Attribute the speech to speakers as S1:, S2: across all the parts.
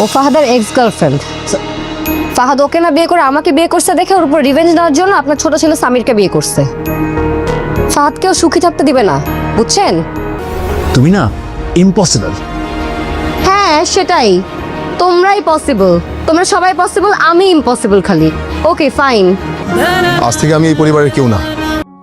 S1: ও ফাহাদের ex girlfriend Fahad ওকে না বিয়ে করে আমাকে বিয়ে করছে দেখে ওর উপর রিভেঞ্জ নেওয়ার জন্য আপনার ছোট ছেলে সামিরকে বিয়ে করছে। ফাহাদকেও সুখী থাকতে দিবে না বুঝছেন?
S2: তুমি না ইম্পসিবল
S1: হ্যাঁ সেটাই। তোমরাই পসিবল তোমরা সবাই পসিবল আমি ইম্পসিবল খালি। ওকে ফাইন
S3: আজ থেকে আমি এই পরিবারের কেউ না।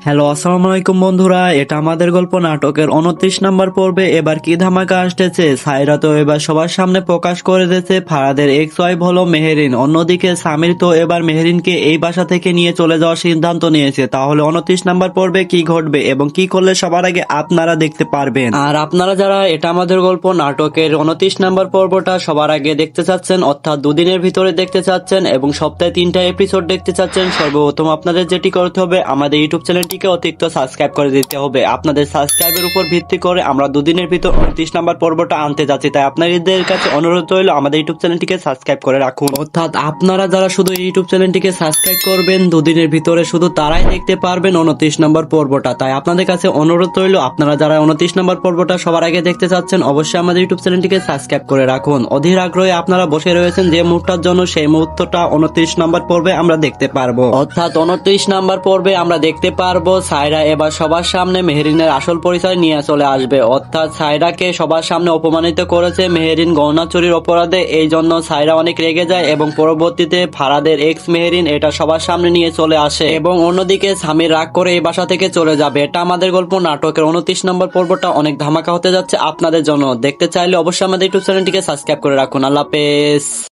S4: হ্যালো, আসসালামু আলাইকুম বন্ধুরা। এটা আমাদের গল্প নাটকের উনত্রিশ নাম্বার পর্বে। এবার কি ধামাকা আসতেছে? সাইরা তো এবার সবার সামনে প্রকাশ করে দিয়েছে, ফারাদের এক্স ওয়াইফ হলো মেহেরিন। অন্যদিকে সামির তো এবার মেহেরিনকে এই বাসা থেকে নিয়ে চলে যাওয়ার সিদ্ধান্ত নিয়েছে। তাহলে উনত্রিশ নাম্বার পর্বে কি ঘটবে এবং কি করলে সবার আগে আপনারা দেখতে পারবেন? আর আপনারা যারা এটা আমাদের গল্প নাটকের উনত্রিশ নাম্বার পর্বটা সবার আগে দেখতে চাচ্ছেন, অর্থাৎ দুদিনের ভিতরে দেখতে চাচ্ছেন এবং সপ্তাহে তিনটা এপিসোড দেখতে চাচ্ছেন, সর্বপ্রথম আপনাদের যেটি করতে হবে আমাদের ইউটিউব চ্যানেলটিকে অতিরিক্ত সাবস্ক্রাইব করে দিতে হবে। আপনাদের সাবস্ক্রাইবের উপর ভিত্তি করে আমরা দুদিনের ভিতর উনত্রিশ নাম্বার পর্বটা আনতে যাচ্ছি। তাই আপনাদের কাছে অনুরোধ রইল, আমাদের ইউটিউব চ্যানেলটিকে সাবস্ক্রাইব করে রাখুন। অর্থাৎ আপনারা যারা শুধু ইউটিউব চ্যানেলটিকে সাবস্ক্রাইব করবেন, দুদিনের ভিতরে শুধু তারাই দেখতে পারবেন উনত্রিশ নম্বর পর্বটা। তাই আপনাদের কাছে অনুরোধ রইল, আপনারা যারা উনত্রিশ নম্বর পর্বটা সবার আগে দেখতে চাচ্ছেন, অবশ্যই আমাদের ইউটিউব চ্যানেলটিকে সাবস্ক্রাইব করে রাখুন। অধীর আগ্রহে আপনারা বসে রয়েছেন যে মুহূর্তটার জন্য সেই মুহূর্তটা উনত্রিশ নম্বর পর্বে আমরা দেখতে পারব। অর্থাৎ উনত্রিশ নম্বর পর্বে আমরা দেখতে পারব সাইরা এবার সবার সামনে মেহেরিনের আসল পরিচয় নিয়ে চলে আসবে। অর্থাৎ সাইরাকে সবার সামনে অপমানিত করেছে মেহেরিন গহনা চুরির অপরাধে। এই জন্য সাইরা অনেক রেগে যায় এবং পরবর্তীতে ফারাদের এক্স মেহেরিন এটা সবার সামনে নিয়ে চলে আসে। এবং অন্যদিকে স্বামীর রাগ করে এই বাসা থেকে চলে যাবে। এটা আমাদের গল্প নাটকের উনত্রিশ নম্বর পর্বটা অনেক ধামাকা হতে যাচ্ছে আপনাদের জন্য। দেখতে চাইলে অবশ্যই আমাদের ইউটিউব চ্যানেলটিকে সাবস্ক্রাইব করে রাখুন। আল্লাহ হাফেজ।